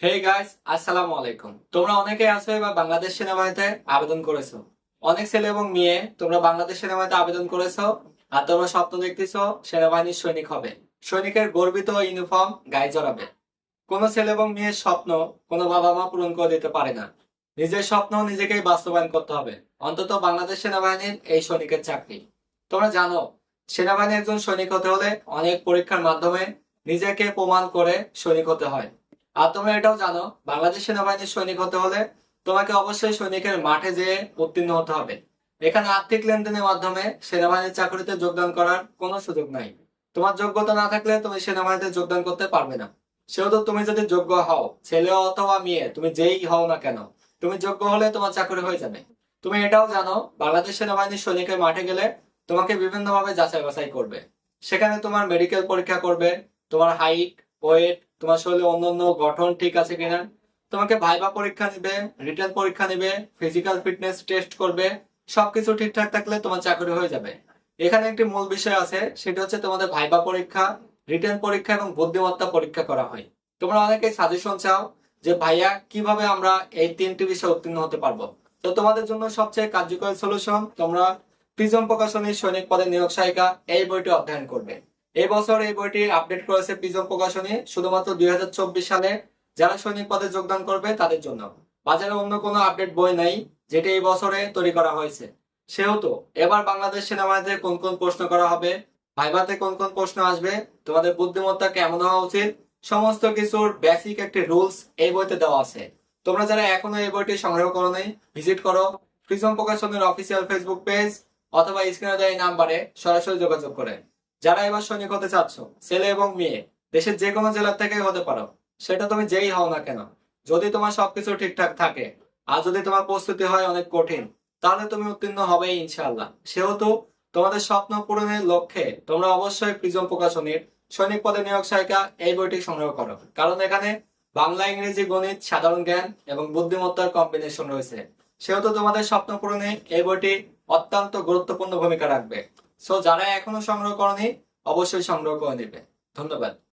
Hey guys আসসালামু আলাইকুম তোমরা অনেকে আছো এবার বাংলাদেশ সেনাবাহিনীতে আবেদন করেছ। অনেক ছেলে এবং মেয়ে তোমরা বাংলাদেশ সেনাবাহিনীতে আবেদন করেছ আর তোমরা স্বপ্ন দেখতেছো সেনাবাহিনীর সৈনিক হবে। সৈনিকের গর্বিত ইউনিফর্ম গায়ে জড়াবে। কোনো ছেলে এবং মেয়ের স্বপ্ন কোনো বাবা মা পূরণ করে দিতে পারে না। নিজের স্বপ্ন নিজেকেই বাস্তবায়ন করতে হবে। অন্তত বাংলাদেশ সেনাবাহিনীর এই সৈনিকের চাকরি। তোমরা জানো, সেনাবাহিনীর একজন সৈনিক হতে হলে অনেক পরীক্ষার মাধ্যমে নিজেকে প্রমাণ করে সৈনিক হতে হয়। আর তোমরা এটাও জানো, বাংলাদেশ সেনাবাহিনীর সৈনিক হতে হলে তোমাকে অবশ্যই সৈনিকের মাঠে যেয়ে উত্তীর্ণ হতে হবে। এখানে আর্থিক লেনদেনের মাধ্যমে সেনাবাহিনীর চাকরিতে যোগদান করার কোনো সুযোগ নাই। তোমার যোগ্যতা না থাকলে তুমি সেনাবাহিনীতে যোগদান করতে পারবে না। সেহেতু তুমি যদি যোগ্য হও, ছেলে অথবা মেয়ে, তুমি যেই হও না কেন, তুমি যোগ্য হলে তোমার চাকরি হয়ে যাবে। তুমি এটাও জানো, বাংলাদেশ সেনাবাহিনীর সৈনিকের মাঠে গেলে তোমাকে বিভিন্নভাবে যাচাই বাছাই করবে। সেখানে তোমার মেডিকেল পরীক্ষা করবে, তোমার হাইট ওয়েট তোমার শরীরে অন্যান্য গঠন ঠিক আছে কিনা? তোমাকে ভাইবা পরীক্ষা নিবে রিটার্ন পরীক্ষা নিবে ফিজিক্যাল ফিটনেস টেস্ট করবে, সবকিছু ঠিকঠাক থাকলে তোমার চাকরি হয়ে যাবে। এখানে একটি মূল বিষয় আছে, সেটা হচ্ছে তোমাদের ভাইবা পরীক্ষা রিটার্ন পরীক্ষা এবং বুদ্ধিমত্তা পরীক্ষা করা হয়। তোমরা অনেকে সাজেশন চাও যে ভাইয়া, কীভাবে আমরা এই তিনটি বিষয়ে উত্তীর্ণ হতে পারব? তো তোমাদের জন্য সবচেয়ে কার্যকরী সলিউশন তোমরা প্রিজম প্রকাশনীর সৈনিক পদে নিয়োগ সহায়িকা এই বইটি অধ্যয়ন করবে। এই বছর এই বইটি আপডেট করেছে প্রিজম প্রকাশনী, শুধুমাত্র দুই সালে। যারা সৈনিক পদে যোগদান করবে, তাদের জন্য। বাজারে অন্য কোনো আপডেট বই নাই, যেটি এই বছরে তৈরি করা হয়েছে। সেহেতু, এবার বাংলাদেশ সেনাবাহিনীতে কোন কোন প্রশ্ন করা হবে ভাইভাতে কোন কোন প্রশ্ন আসবে, তোমাদের বুদ্ধিমত্তা কেমন হওয়া উচিত, সমস্ত কিছুর বেসিক একটি রুলস এই বইতে দেওয়া আছে। তোমরা যারা এখনও এই বইটি সংগ্রহ করো নাই ভিজিট করো প্রিজম প্রকাশনের অফিসিয়াল ফেসবুক পেজ অথবা স্ক্রিনে দেওয়া নাম্বারে সরাসরি যোগাযোগ করে। যারা এবার সৈনিক হতে চাচ্ছ, ছেলে এবং মেয়ে, দেশের যে কোনো জেলার থেকে হতে পারো, সেটা তুমি যেই হও না কেন, যদি তোমার সবকিছু ঠিকঠাক থাকে, আর যদি তোমার প্রস্তুতি হয় অনেক কঠিন, তাহলে তুমি উত্তীর্ণ হবেই ইনশাল্লাহ সেহেতু তোমাদের স্বপ্ন পূরণের লক্ষ্যে তোমরা অবশ্যই প্রিজম প্রকাশনীর সৈনিক পদে নিয়োগ সহায়িকা এই বইটি সংগ্রহ করো। কারণ এখানে বাংলা, ইংরেজি, গণিত, সাধারণ জ্ঞান এবং বুদ্ধিমত্তার কম্বিনেশন রয়েছে। সেহেতু তোমাদের স্বপ্ন পূরণে এই বইটি অত্যন্ত গুরুত্বপূর্ণ ভূমিকা রাখবে। সো যারা এখনও সংগ্রহ করেনি অবশ্যই সংগ্রহ করে নেবে। ধন্যবাদ।